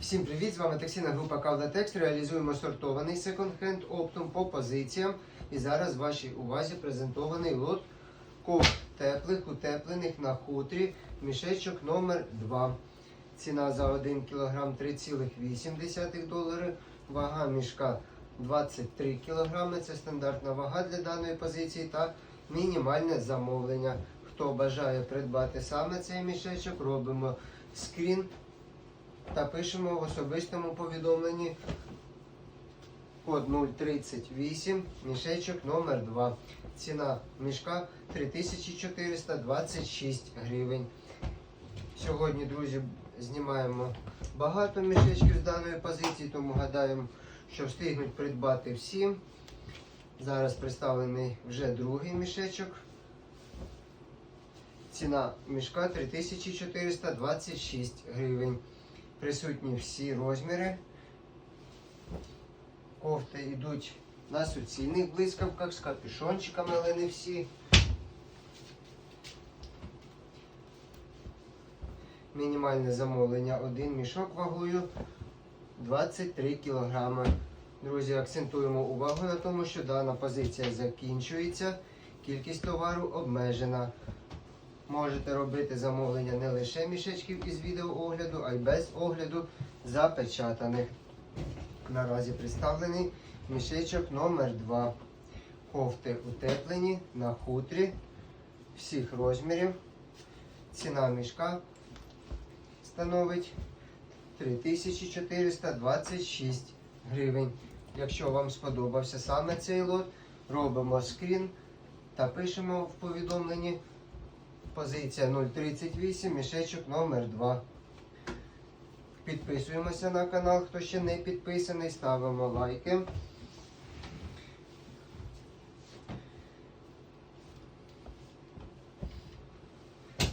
Всім привіт! З вами таксійна група Кавдатекст. Реалізуємо сортований секонд-хенд оптом по позиціям. І зараз вашій увазі презентований лот кофт теплих, утеплених на хутрі, мішечок номер 2 Ціна за 1 кг 3,8 долари. Вага мішка 23 кг. Це стандартна вага для даної позиції та мінімальне замовлення. Хто бажає придбати саме цей мішечок, робимо скрін та пишемо в особистому повідомленні код 038, мішечок номер 2 Ціна мішка 3426 гривень. Сьогодні, друзі, знімаємо багато мішечків з даної позиції, тому гадаємо, що встигнуть придбати всі. Зараз представлений вже другий мішечок. Ціна мішка 3426 гривень. Присутні всі розміри. Кофти йдуть на суцільних блискавках з капюшончиками, але не всі. Мінімальне замовлення один мішок вагою 23 кг. Друзі, акцентуємо увагу на тому, що дана позиція закінчується. Кількість товару обмежена. Можете робити замовлення не лише мішечків із відеоогляду, а й без огляду запечатаних. Наразі представлений мішечок номер 2 Кофти утеплені на хутрі всіх розмірів. Ціна мішка становить 3426 гривень. Якщо вам сподобався саме цей лот, робимо скрін та пишемо в повідомленні. Позиція 038, мішечок номер 2. Підписуємося на канал, хто ще не підписаний, ставимо лайки.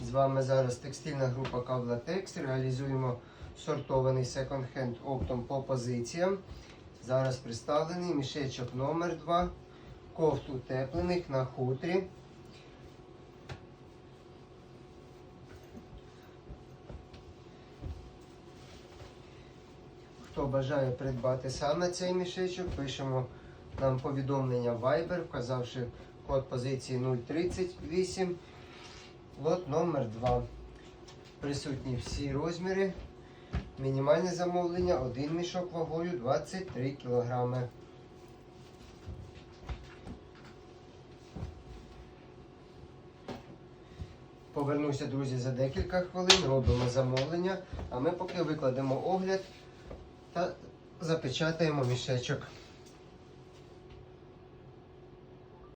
З вами зараз текстильна група Кавлатекс. Реалізуємо сортований секонд-хенд оптом по позиціям. Зараз представлений мішечок номер 2 кофт утеплених на хутрі. Хто бажає придбати саме цей мішечок, пишемо нам повідомлення Viber, вказавши код позиції 038, лот номер 2. Присутні всі розміри. Мінімальне замовлення один мішок вагою 23 кг. Повернуся, друзі, за декілька хвилин, робимо замовлення, а ми поки викладемо огляд та запечатаємо мішечок.